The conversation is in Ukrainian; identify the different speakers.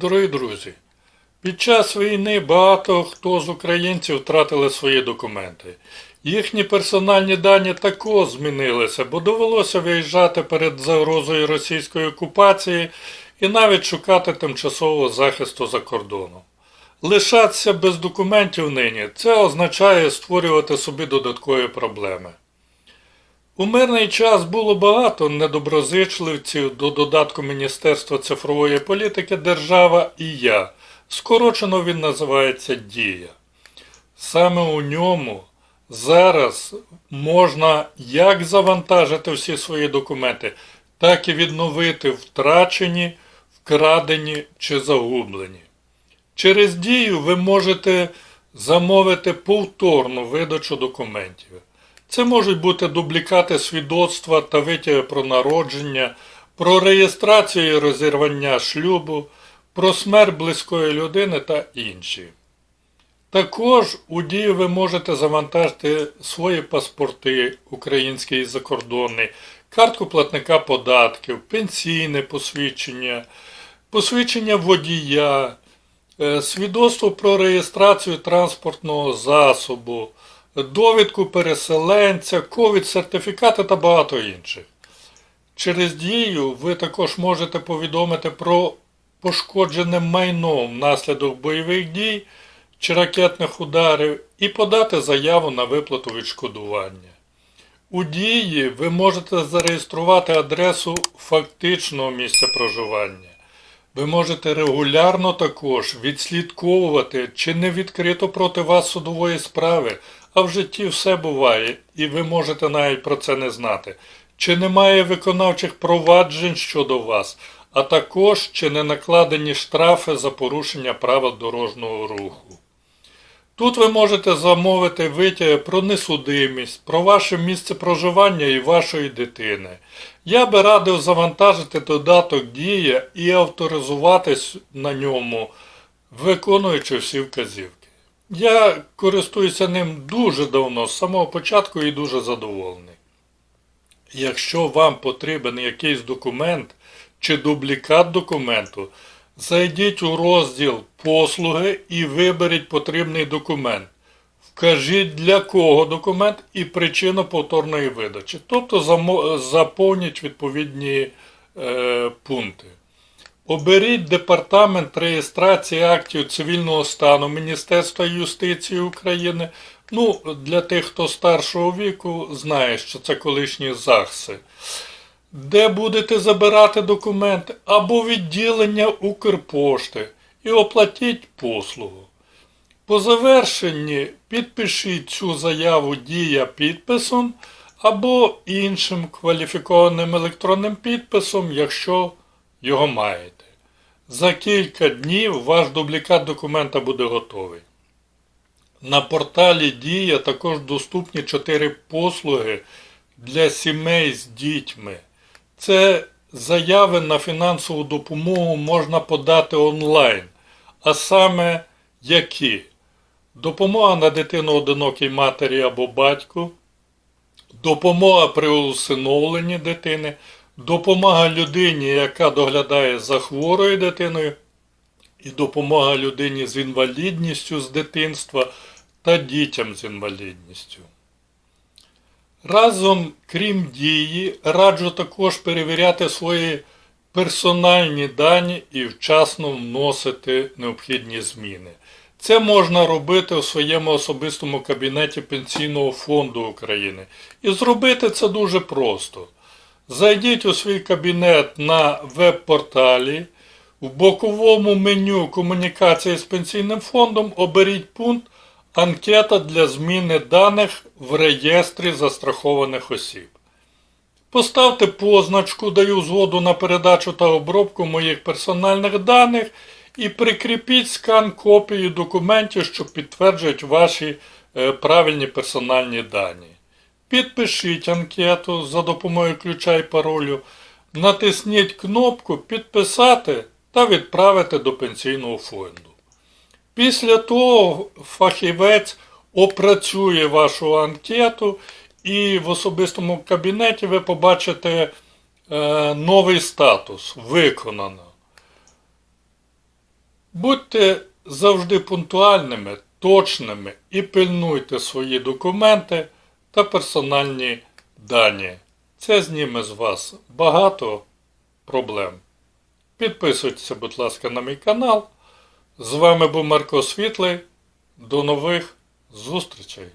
Speaker 1: Дорогі друзі, під час війни багато хто з українців втратили свої документи. Їхні персональні дані також змінилися, бо довелося виїжджати перед загрозою російської окупації і навіть шукати тимчасового захисту за кордоном. Лишатися без документів нині це означає створювати собі додаткові проблеми. У мирний час було багато недоброзичливців до додатку Міністерства цифрової політики Держава і я. Скорочено він називається Дія. Саме у ньому зараз можна як завантажити всі свої документи, так і відновити втрачені, вкрадені чи загублені. Через дію ви можете замовити повторну видачу документів. Це можуть бути дублікати свідоцтва та витяги про народження, про реєстрацію і розірвання шлюбу, про смерть близької людини та інші. Також у дію ви можете завантажити свої паспорти, український і закордонний, картку платника податків, пенсійне посвідчення, посвідчення водія, е, свідоцтво про реєстрацію транспортного засобу, довідку переселенця, ковід-сертифікати та багато інших. Через дію ви також можете повідомити про пошкоджене майно внаслідок бойових дій чи ракетних ударів і подати заяву на виплату відшкодування. У дії ви можете зареєструвати адресу фактичного місця проживання. Ви можете регулярно також відслідковувати, чи не відкрито проти вас судової справи, а в житті все буває, і ви можете навіть про це не знати. Чи немає виконавчих проваджень щодо вас, а також чи не накладені штрафи за порушення правил дорожнього руху. Тут ви можете замовити витяги про несудимість, про ваше місце проживання і вашої дитини. Я би радив завантажити додаток Дія і авторизуватись на ньому, виконуючи всі вказівки. Я користуюся ним дуже давно, з самого початку і дуже задоволений. Якщо вам потрібен якийсь документ чи дублікат документу, зайдіть у розділ Послуги і виберіть потрібний документ. Вкажіть для кого документ і причину повторної видачі. Тобто заповніть відповідні е, пункти. Оберіть департамент реєстрації актів цивільного стану Міністерства юстиції України. Ну, для тих, хто старшого віку, знає, що це колишні ЗАГСи. Де будете забирати документи або відділення Укрпошти і оплатіть послугу. По завершенні підпишіть цю заяву дія підписом або іншим кваліфікованим електронним підписом, якщо його маєте. За кілька днів ваш дублікат документа буде готовий. На порталі Дія також доступні 4 послуги для сімей з дітьми. Це заяви на фінансову допомогу можна подати онлайн. А саме які? Допомога на дитину одинокій матері або батьку, допомога при усиновленні дитини, допомога людині, яка доглядає за хворою дитиною, і допомога людині з інвалідністю з дитинства та дітям з інвалідністю. Разом, крім дії, раджу також перевіряти свої персональні дані і вчасно вносити необхідні зміни. Це можна робити у своєму особистому кабінеті Пенсійного фонду України. І зробити це дуже просто. Зайдіть у свій кабінет на веб-порталі, в боковому меню комунікації з пенсійним фондом оберіть пункт Анкета для зміни даних в реєстрі застрахованих осіб. Поставте позначку Даю згоду на передачу та обробку моїх персональних даних і прикріпіть скан копії документів, що підтверджують ваші е, правильні персональні дані. Підпишіть анкету за допомогою ключа і паролю, натисніть кнопку Підписати та відправити до пенсійного фонду. Після того фахівець опрацює вашу анкету і в особистому кабінеті ви побачите е, новий статус виконано. Будьте завжди пунктуальними, точними і пильнуйте свої документи та персональні дані. Це зніме з вас багато проблем. Підписуйтеся, будь ласка, на мій канал. З вами був Марко Світлий. До нових зустрічей!